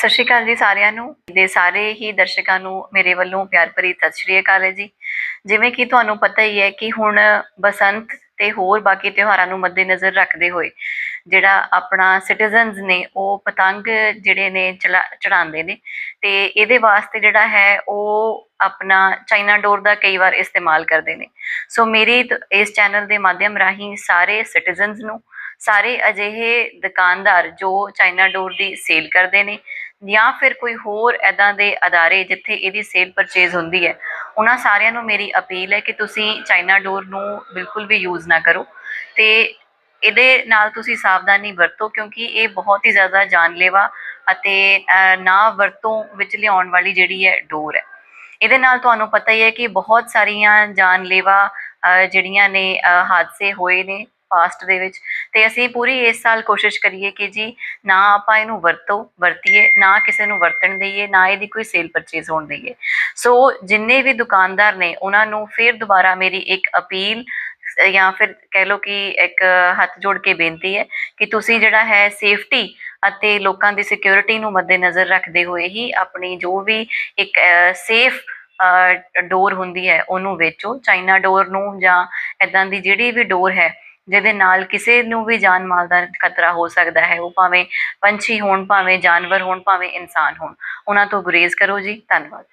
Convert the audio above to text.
ਸਤਿ ਸ਼੍ਰੀ ਅਕਾਲ ਜੀ ਸਾਰਿਆਂ ਨੂੰ। ਦੇ ਸਾਰੇ ਹੀ ਦਰਸ਼ਕਾਂ ਨੂੰ ਮੇਰੇ ਵੱਲੋਂ ਪਿਆਰ ਭਰੀ ਸਤਿ ਸ਼੍ਰੀ ਅਕਾਲ ਹੈ ਜੀ। ਜਿਵੇਂ ਕਿ ਤੁਹਾਨੂੰ ਪਤਾ ਹੀ ਹੈ ਕਿ ਹੁਣ ਬਸੰਤ ਤੇ ਹੋਰ ਬਾਕੀ ਤਿਉਹਾਰਾਂ ਨੂੰ ਮੱਦੇਨਜ਼ਰ ਰੱਖਦੇ ਹੋਏ ਜਿਹੜਾ ਆਪਣਾ ਸਿਟੀਜ਼ਨਸ ਨੇ ਉਹ ਪਤੰਗ ਜਿਹੜੇ ਨੇ ਚੜਾਉਂਦੇ ਨੇ ਤੇ ਇਹਦੇ ਵਾਸਤੇ ਜਿਹੜਾ ਹੈ ਉਹ ਆਪਣਾ ਚਾਈਨਾ ਡੋਰ ਦਾ ਕਈ ਵਾਰ ਇਸਤੇਮਾਲ ਕਰਦੇ ਨੇ। ਸੋ ਮੇਰੀ ਇਸ ਚੈਨਲ ਦੇ ਮਾਧਿਅਮ ਰਾਹੀਂ ਸਾਰੇ ਸਿਟੀਜ਼ਨਸ ਨੂੰ ਸਾਰੇ ਅਜਿਹੇ ਦੁਕਾਨਦਾਰ ਜੋ ਚਾਈਨਾ ਡੋਰ ਦੀ ਸੇਲ ਕਰਦੇ ਨੇ ਜਾਂ ਫਿਰ ਕੋਈ ਹੋਰ ਐਦਾਂ ਦੇ ਅਦਾਰੇ ਜਿੱਥੇ ਇਹਦੀ ਸੇਲ ਪਰਚੇਜ਼ ਹੁੰਦੀ ਹੈ, ਉਹਨਾਂ ਸਾਰਿਆਂ ਨੂੰ ਮੇਰੀ ਅਪੀਲ ਹੈ ਕਿ ਤੁਸੀਂ ਚਾਈਨਾ ਡੋਰ ਨੂੰ ਬਿਲਕੁਲ ਵੀ ਯੂਜ਼ ਨਾ ਕਰੋ ਤੇ ਇਹਦੇ ਨਾਲ ਤੁਸੀਂ ਸਾਵਧਾਨੀ ਵਰਤੋ ਕਿਉਂਕਿ ਇਹ ਬਹੁਤ ਹੀ ਜ਼ਿਆਦਾ ਜਾਨਲੇਵਾ ਅਤੇ ਨਾ ਵਰਤੋਂ ਵਿੱਚ ਲਿਆਉਣ ਵਾਲੀ ਜਿਹੜੀ ਹੈ ਡੋਰ ਹੈ। ਇਹਦੇ ਨਾਲ ਤੁਹਾਨੂੰ ਪਤਾ ਹੀ ਹੈ ਕਿ ਬਹੁਤ ਸਾਰੀਆਂ ਜਾਨਲੇਵਾ ਜਿਹੜੀਆਂ ਨੇ ਹਾਦਸੇ ਹੋਏ ਨੇ ਪਾਸਟ ਦੇ ਵਿੱਚ ਤੇ ਅਸੀਂ ਪੂਰੀ ਇਸ ਸਾਲ ਕੋਸ਼ਿਸ਼ ਕਰੀਏ ਕਿ ਜੀ ਨਾ ਆਪਾਂ ਇਹਨੂੰ ਵਰਤੋ, ਵਰਤੀਏ, ਨਾ ਕਿਸੇ ਨੂੰ ਵਰਤਣ ਦਈਏ, ਨਾ ਇਹਦੀ ਕੋਈ ਸੇਲ ਪਰਚੇਸ ਹੋਣ ਦਈਏ। ਸੋ ਜਿੰਨੇ ਵੀ ਦੁਕਾਨਦਾਰ ਨੇ, ਉਹਨਾਂ ਨੂੰ ਫਿਰ ਦੁਬਾਰਾ ਮੇਰੀ ਇੱਕ ਅਪੀਲ, ਜਾਂ ਫਿਰ ਕਹਿ ਲਓ ਕਿ ਇੱਕ ਹੱਥ ਜੋੜ ਕੇ ਬੇਨਤੀ ਹੈ ਕਿ ਤੁਸੀਂ ਜਿਹੜਾ ਹੈ ਸੇਫਟੀ ਅਤੇ ਲੋਕਾਂ ਦੀ ਸਿਕਿਉਰਿਟੀ ਨੂੰ ਮੱਦੇਨਜ਼ਰ ਰੱਖਦੇ ਹੋਏ ਹੀ ਆਪਣੀ ਜੋ ਵੀ ਇੱਕ ਸੇਫ ਡੋਰ ਹੁੰਦੀ ਹੈ, ਉਹਨੂੰ ਵੇਚੋ। ਚਾਈਨਾ ਡੋਰ ਨੂੰ ਜਾਂ ਇਦਾਂ ਦੀ ਜਿਹੜੀ ਵੀ ਡੋਰ ਹੈ ਜਿਹਦੇ ਨਾਲ ਕਿਸੇ ਨੂੰ ਵੀ ਜਾਨ ਮਾਲ ਦਾ ਖਤਰਾ ਹੋ ਸਕਦਾ ਹੈ, ਉਹ ਭਾਵੇਂ ਪੰਛੀ ਹੋਣ, ਭਾਵੇਂ ਜਾਨਵਰ ਹੋਣ, ਭਾਵੇਂ ਇਨਸਾਨ ਹੋਣ। ਉਹਨਾਂ ਤੋਂ ਗੁਰੇਜ਼ ਕਰੋ ਜੀ, ਧੰਨਵਾਦ।